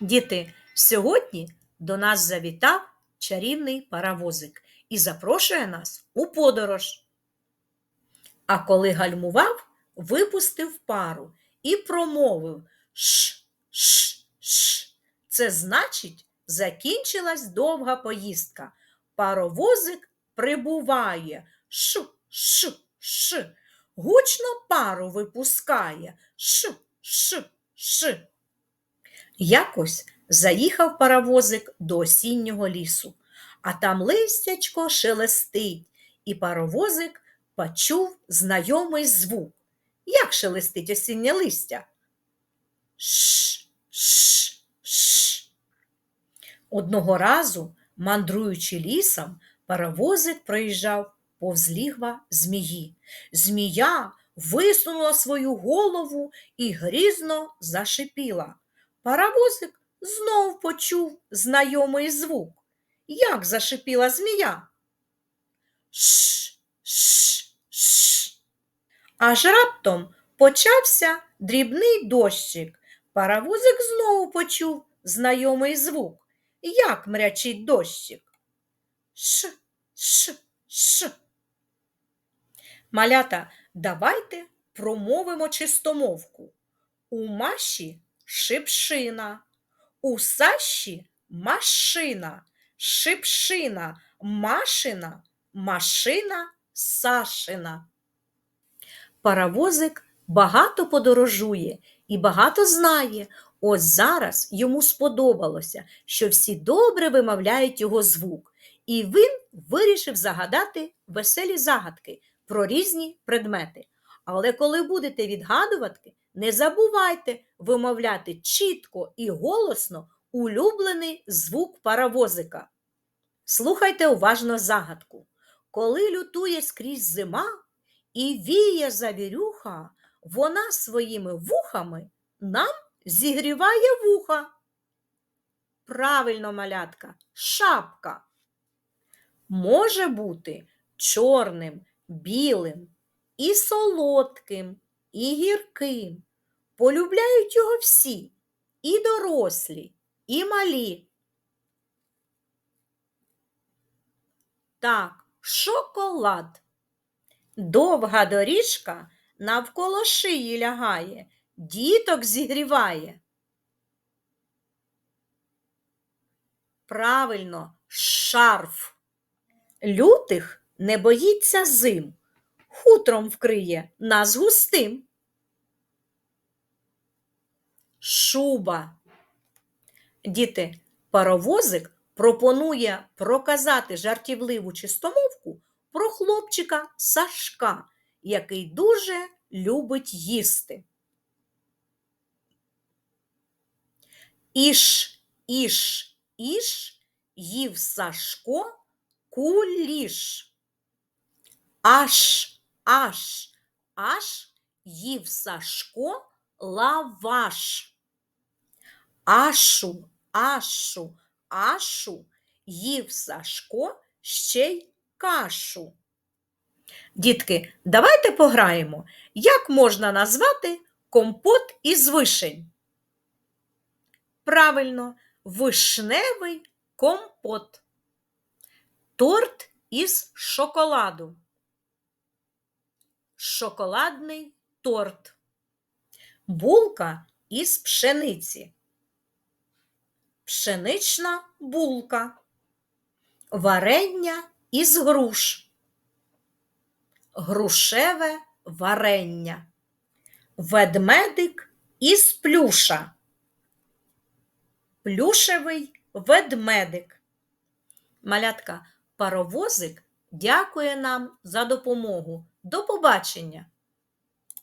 Діти, сьогодні до нас завітав чарівний паровозик і запрошує нас у подорож. А коли гальмував, випустив пару і промовив ш, ш, ш. Це значить, закінчилась довга поїздка. Паровозик прибуває. Ш, ш, ш. Гучно пару випускає. Ш, ш, ш. Якось заїхав паровозик до осіннього лісу, а там листячко шелестить, і паровозик почув знайомий звук. Як шелестить осіннє листя? Ш, ш, ш. Одного разу, мандруючи лісом, паровозик проїжджав повз лігва змії. Змія висунула свою голову і грізно зашипіла. Паровозик знов почув знайомий звук. Як зашипіла змія? Ш, ш, ш. Аж раптом почався дрібний дощик. Паровозик знову почув знайомий звук. Як мрячить дощик? Ш, ш, ш. Малята, давайте промовимо чистомовку. У Маші шипшина, у Саші машина, шипшина, машина, машина Сашина. Паровозик багато подорожує і багато знає. Ось зараз йому сподобалося, що всі добре вимовляють його звук, і він вирішив загадати веселі загадки про різні предмети. Але коли будете відгадувати, не забувайте вимовляти чітко і голосно улюблений звук паровозика. Слухайте уважно загадку. Коли лютує скрізь зима і віє завірюха, вона своїми вухами нам зігріває вуха. Правильно, малятка, шапка. Може бути чорним, білим, і солодким, і гірким. Полюбляють його всі, і дорослі, і малі. Так, шоколад. Довга доріжка навколо шиї лягає, діток зігріває. Правильно, шарф. Лютих не боїться зим, хутром вкриє нас густим. Шуба. Діти, паровозик пропонує проказати жартівливу чистомовку про хлопчика Сашка, який дуже любить їсти. Іш, іш, іш, їв Сашко куліш. Аш, аш, аш їв Сашко лаваш. Ашу, ашу, ашу їв Сашко ще й кашу. Дітки, давайте пограємо, як можна назвати компот із вишень. Правильно, вишневий компот. Торт із шоколаду. Шоколадний торт. Булка із пшениці. Пшенична булка. Варення із груш. Грушеве варення. Ведмедик із плюша. Плюшевий ведмедик. Малятка, паровозик дякує нам за допомогу. До побачення!